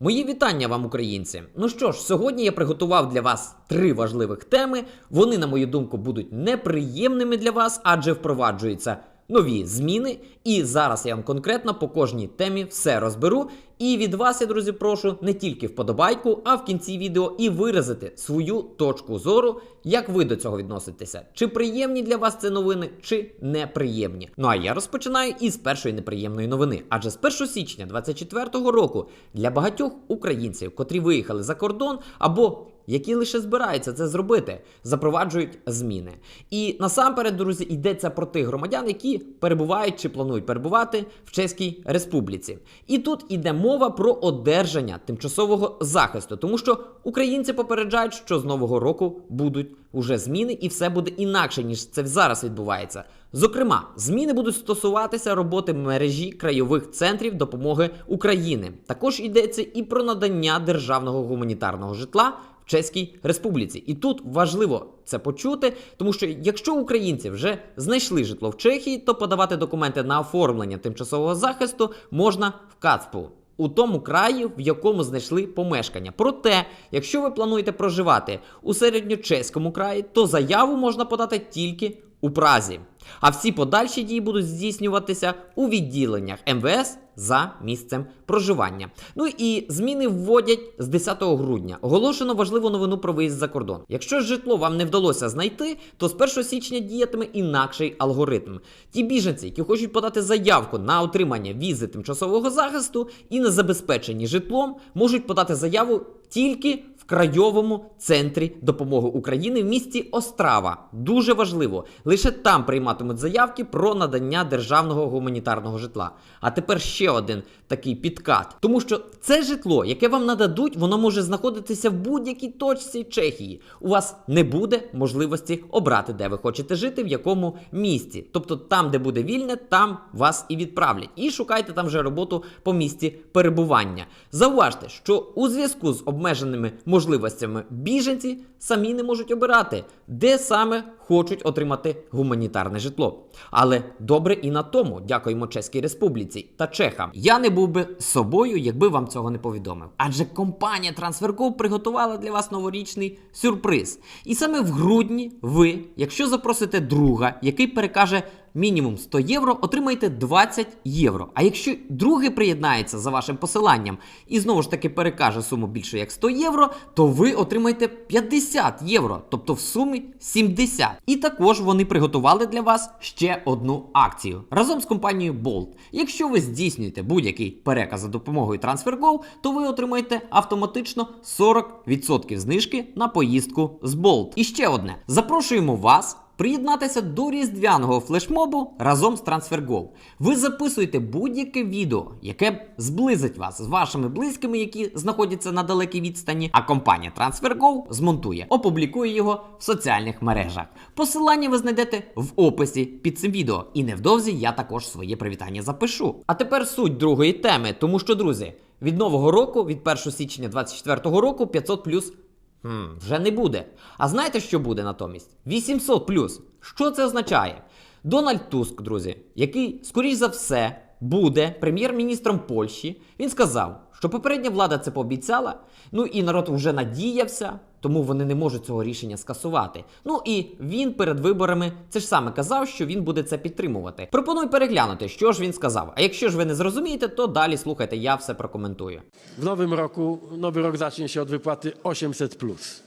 Мої вітання вам, українці. Ну що ж, сьогодні я приготував для вас три важливих теми. Вони, на мою думку, будуть неприємними для вас, адже впроваджуються нові зміни. І зараз я вам конкретно по кожній темі все розберу. І від вас, я друзі, прошу не тільки вподобайку, а в кінці відео і виразити свою точку зору, як ви до цього відноситеся. Чи приємні для вас це новини, чи неприємні. Ну а я розпочинаю із першої неприємної новини. Адже з 1 січня 2024 року для багатьох українців, котрі виїхали за кордон або які лише збираються це зробити, запроваджують зміни. І насамперед, друзі, йдеться про тих громадян, які перебувають чи планують перебувати в Чеській Республіці. І тут іде мова про одержання тимчасового захисту, тому що українці попереджають, що з нового року будуть уже зміни, і все буде інакше ніж це зараз відбувається. Зокрема, зміни будуть стосуватися роботи мережі краєвих центрів допомоги України. Також йдеться і про надання державного гуманітарного житла Чеській Республіці. І тут важливо це почути, тому що якщо українці вже знайшли житло в Чехії, то подавати документи на оформлення тимчасового захисту можна в Кацпу. У тому краї, в якому знайшли помешкання. Проте, якщо ви плануєте проживати у середньочеському краї, то заяву можна подати тільки у Празі. А всі подальші дії будуть здійснюватися у відділеннях МВС за місцем проживання. Ну і зміни вводять з 10 грудня. Оголошено важливу новину про виїзд за кордон. Якщо житло вам не вдалося знайти, то з 1 січня діятиме інакший алгоритм. Ті біженці, які хочуть подати заявку на отримання візи тимчасового захисту і не забезпечені житлом, можуть подати заяву тільки в крайовому центрі допомоги України в місті Острава. Дуже важливо, лише там прийматимуть заявки про надання державного гуманітарного житла. А тепер ще один такий підкат, тому що це житло, яке вам нададуть, воно може знаходитися в будь-якій точці Чехії. У вас не буде можливості обрати, де ви хочете жити, в якому місті. Тобто, там, де буде вільне, там вас і відправлять. І шукайте там вже роботу по місці перебування. Зауважте, що у зв'язку з обмеженими можливостями біженці самі не можуть обирати, де саме хочуть отримати гуманітарне житло. Але добре і на тому, дякуємо Чеській Республіці та Чехам. Я не був би собою, якби вам цього не повідомив. Адже компанія TransferGo приготувала для вас новорічний сюрприз. І саме в грудні ви, якщо запросите друга, який перекаже мінімум 100 євро, отримаєте 20 євро. А якщо другий приєднається за вашим посиланням і знову ж таки перекаже суму більше як 100 євро, то ви отримаєте 50 євро, тобто в сумі 70. І також вони приготували для вас ще одну акцію разом з компанією Bolt. Якщо ви здійснюєте будь-який переказ за допомогою TransferGo, то ви отримаєте автоматично 40% знижки на поїздку з Bolt. І ще одне: запрошуємо вас. Приєднатися до різдвяного флешмобу разом з TransferGo. Ви записуєте будь-яке відео, яке зблизить вас з вашими близькими, які знаходяться на далекій відстані. А компанія TransferGo змонтує, опублікує його в соціальних мережах. Посилання ви знайдете в описі під цим відео. І невдовзі я також своє привітання запишу. А тепер суть другої теми, тому що, друзі, від нового року, від 1 січня 2024 року, 500 плюс Хм, вже не буде. А знаєте, що буде натомість? 800 плюс. Що це означає? Дональд Туск, друзі, який, скоріш за все, буде прем'єр-міністром Польщі, він сказав, що попередня влада це пообіцяла, ну і народ вже надіявся, тому вони не можуть цього рішення скасувати. Ну і він перед виборами це ж саме казав, що він буде це підтримувати. Пропоную переглянути, що ж він сказав. А якщо ж ви не зрозумієте, то далі слухайте, я все прокоментую. Nowym roku, nowy rok zacznie się od wypłaty 800.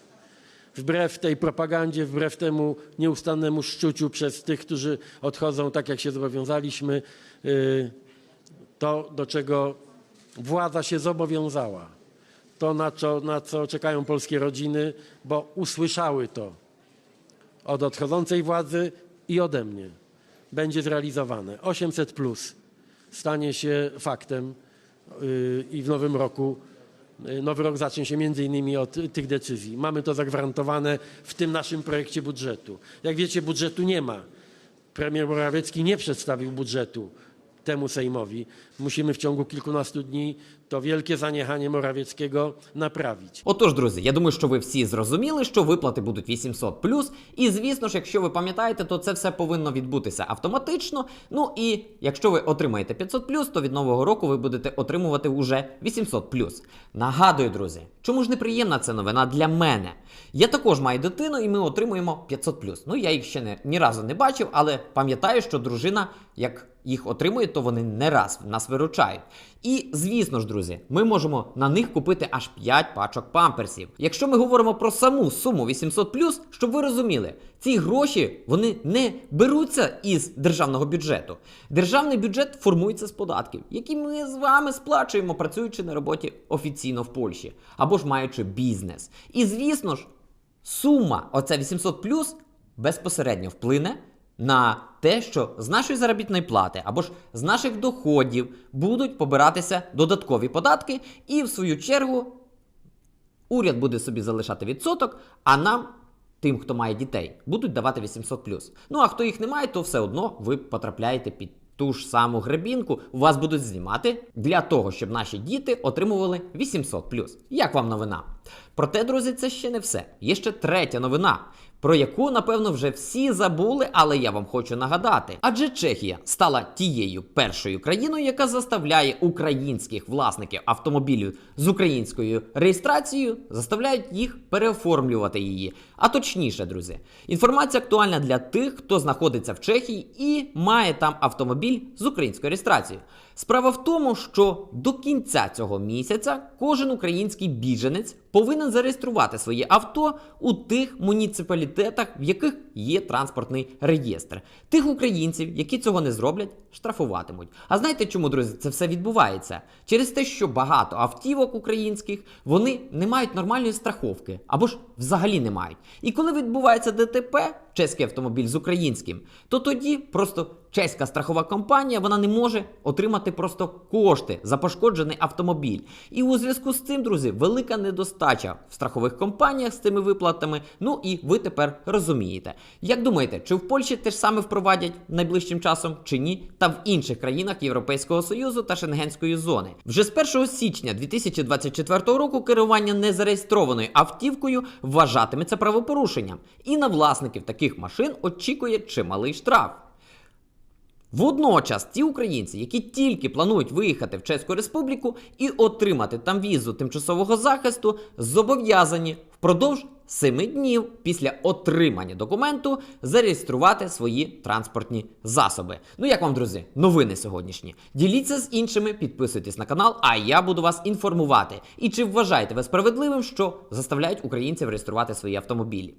Wbrew tej propagandzie, wbrew temu nieustannemu szczuciu przez tych, którzy odchodzą tak, jak się zobowiązaliśmy, yy, to do czego władza się zobowiązała, to na co, na co czekają polskie rodziny, bo usłyszały to od odchodzącej władzy i ode mnie, będzie zrealizowane. 800 plus stanie się faktem yy, i w nowym roku nowy rok zacznie się między innymi od tych decyzji. Mamy to zagwarantowane w tym naszym projekcie budżetu. Jak wiecie, budżetu nie ma. Premier Morawiecki nie przedstawił budżetu temu Sejmowi. Musimy w ciągu kilkunastu dni to wielkie zaniechanie Morawieckiego naprawić. Отож, друзі, я думаю, що ви всі зрозуміли, що виплати будуть 800 І звісно ж, якщо ви пам'ятаєте, то це все повинно відбутися автоматично. Ну і якщо ви отримаєте 500 то від нового року ви будете отримувати уже 800 Нагадую, друзі, чому ж неприємна ця новина для мене? Я також маю дитину, і ми отримуємо 500 Ну я їх ще не ні разу не бачив, але пам'ятаю, що дружина, як їх отримує, то вони не раз нас виручають. І звісно ж, друзі, ми можемо на них купити аж 5 пачок памперсів. Якщо ми говоримо про саму суму 800 щоб ви розуміли, ці гроші вони не беруться із державного бюджету. Державний бюджет формується з податків, які ми з вами сплачуємо, працюючи на роботі офіційно в Польщі або ж маючи бізнес. І звісно ж, сума, оця 800 безпосередньо вплине на те, що з нашої заробітної плати або ж з наших доходів будуть побиратися додаткові податки, і в свою чергу уряд буде собі залишати відсоток, а нам, тим, хто має дітей, будуть давати 800 Ну а хто їх не має, то все одно ви потрапляєте під. Ту ж саму гребінку у вас будуть знімати для того, щоб наші діти отримували 800 Як вам новина? Проте, друзі, це ще не все. Є ще третя новина, про яку, напевно, вже всі забули, але я вам хочу нагадати. Адже Чехія стала тією першою країною, яка заставляє українських власників автомобілів з українською реєстрацією, заставляють їх переоформлювати її. А точніше, друзі, інформація актуальна для тих, хто знаходиться в Чехії і має там автомобіль з українською реєстрацією. Справа в тому, що до кінця цього місяця кожен український біженець повинен зареєструвати своє авто у тих муніципалітетах, в яких є транспортний реєстр. Тих українців, які цього не зроблять, штрафуватимуть. А знаєте, чому, друзі, це все відбувається? Через те, що багато автівок українських вони не мають нормальної страховки або ж взагалі не мають. І коли відбувається ДТП, чеський автомобіль з українським, то тоді просто чеська страхова компанія вона не може отримати просто кошти за пошкоджений автомобіль. І у зв'язку з цим, друзі, велика недостача в страхових компаніях з цими виплатами. Ну і ви тепер розумієте. Як думаєте, чи в Польщі теж саме впровадять найближчим часом, чи ні? Та в інших країнах Європейського Союзу та Шенгенської зони? Вже з 1 січня 2024 року керування незареєстрованою автівкою вважатиметься правопорушенням, і на власників таких машин очікує чималий штраф. Водночас ті українці, які тільки планують виїхати в Чеську Республіку і отримати там візу тимчасового захисту, зобов'язані впродовж 7 днів після отримання документу зареєструвати свої транспортні засоби. Ну як вам, друзі, новини сьогоднішні? Діліться з іншими, підписуйтесь на канал, а я буду вас інформувати. І чи вважаєте ви справедливим, що заставляють українців реєструвати свої автомобілі?